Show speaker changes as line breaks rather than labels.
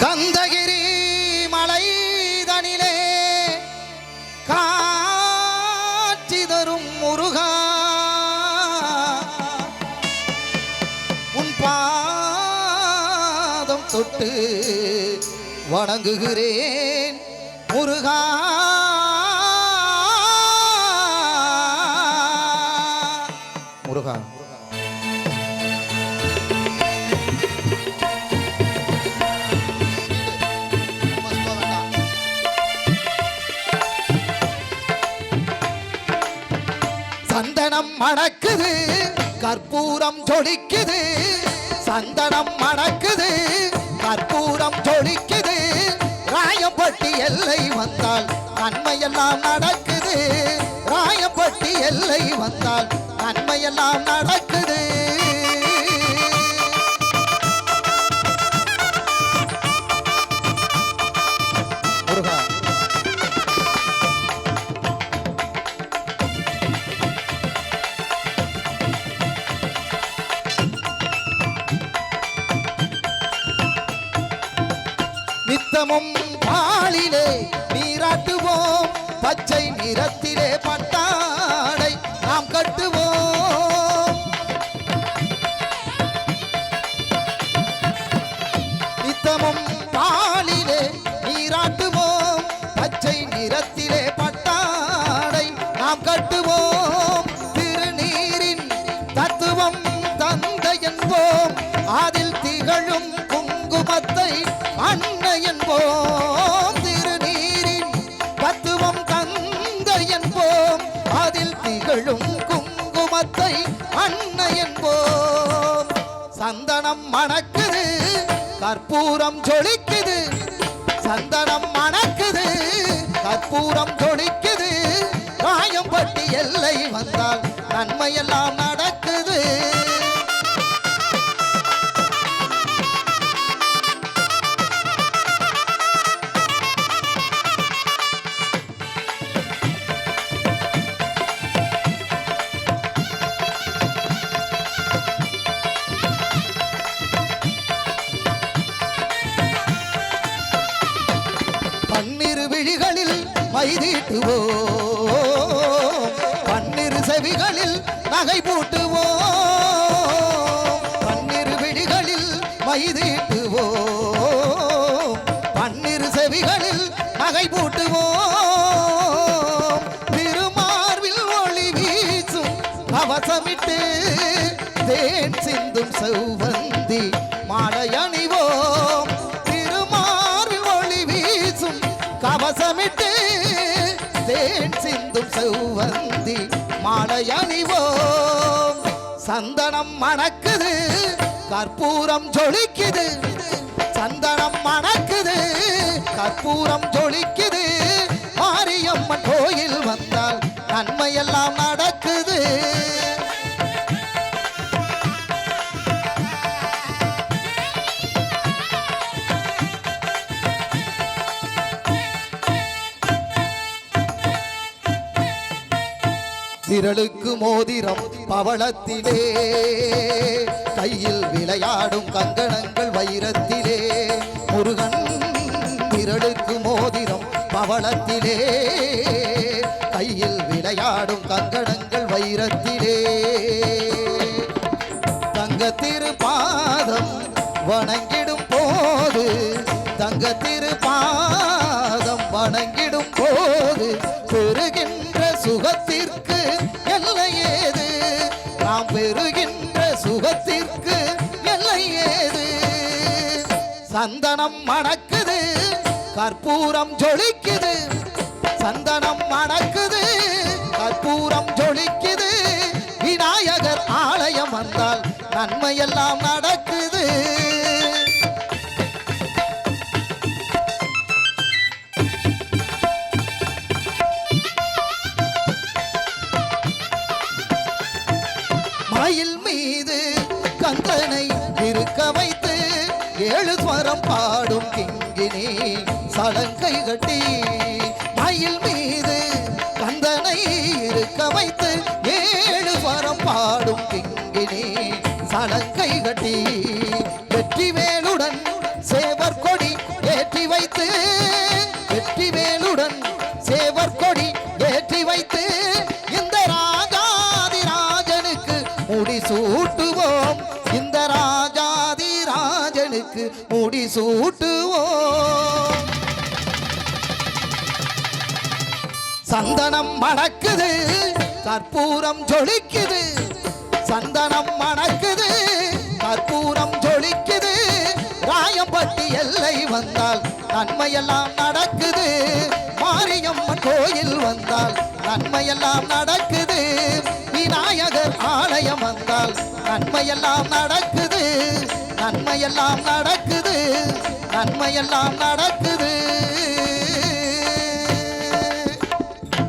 கந்தகிரி மலை தனிலே காட்சி தரும் முருகா. உன் பாதம் தொட்டு வணங்குகிறேன் முருகா. முருகா. சந்தனம் மணக்குது கற்பூரம் ஜொலிக்குது சந்தனம் மணக்குது கற்பூரம் ஜொலிக்குது. ராயப்பட்டி எல்லை வந்தால் நன்மையெல்லாம் நடக்குது. ராயப்பட்டி எல்லை வந்தால் நன்மையெல்லாம் நடக்குது. நித்தமும் பாலிலே நீராட்டுவோம். பச்சை நிறத்திலே பட்டாடை நாம் கட்டுவோம். நித்தமும் பாலிலே நீராட்டுவோம். பச்சை நிறத்தில் அதில் குங்குமத்தை அன்னை என்போம் சந்தனம் மணக்குது கற்பூரம் ஜொலிக்குது. சந்தனம் மணக்குது கற்பூரம் ஜொலிக்குது. ராயம்பட்டி எல்லை வந்தால் நன்மையெல்லாம் நடக்குது. விழிகளில் மைதீட்டுவோம் பன்னிரு செவிகளில் நகை பூட்டுவோம். பன்னிரு விழிகளில் மைதீட்டுவோம் பன்னிரு செவிகளில் நகை பூட்டுவோம். திருமார்பில் ஒளி வீசும் அவசமிட்டு தேன் சிந்தும் செவ்வந்தி சிந்தும் செவ்வந்தி மாலை அணிவோம் சந்தனம் மணக்குது கற்பூரம் ஜொலிக்குது. சந்தனம் மணக்குது கற்பூரம் ஜொலிக்குது. மாரியம்மன் கோயில் வந்தால் நன்மையெல்லாம் விரலுக்கு மோதிரம் பவளத்திலே. கையில் விளையாடும் கங்கணங்கள் வைரத்திலே. முருகன் விரலுக்கு மோதிரம் பவளத்திலே. கையில் விளையாடும் கங்கணங்கள் வைரத்திலே. தங்க திருப்பாதம் வணங்கிடும் போது தங்க திருப்பாதம் வணங்கிடும் போது பெருகின்ற சந்தனம் மணக்குது கற்பூரம் ஜொலிக்குது. சந்தனம் மணக்குது கற்பூரம் ஜொலிக்குது. விநாயகர் ஆலயம் வந்தால் நன்மையெல்லாம் நட ஏழு ஸ்வரம் பாடும் கிங்கினி சலங்கை கட்டி மயில் மீது கந்தனை இருக்க வைத்து ஏழு ஸ்வரம் பாடும் கிங்கினி சலங்கை கட்டி வெற்றி வேலுடன் சேவர் கொடி ஏற்றி வைத்து வெற்றி வேலுடன் சேவர் கொடி ஏற்றி வைத்து இந்த ராஜாதி ராஜனுக்கு முடி அவருக்கு முடி சூட்டுவோம். சந்தனம் மணக்குது கற்பூரம் ஜொலிக்குது. சந்தனம் மணக்குது கற்பூரம் ஜொலிக்குது. ராயம்பட்டி எல்லை வந்தால் நன்மையெல்லாம் நடக்குது. மாரியம்மன் கோயில் வந்தால் நன்மையெல்லாம் நடக்குது. விநாயகர் ஆலயம் வந்தால் நன்மையெல்லாம் நடக்குது. நன்மையெல்லாம் நடக்குது. நன்மையெல்லாம் நடக்குது.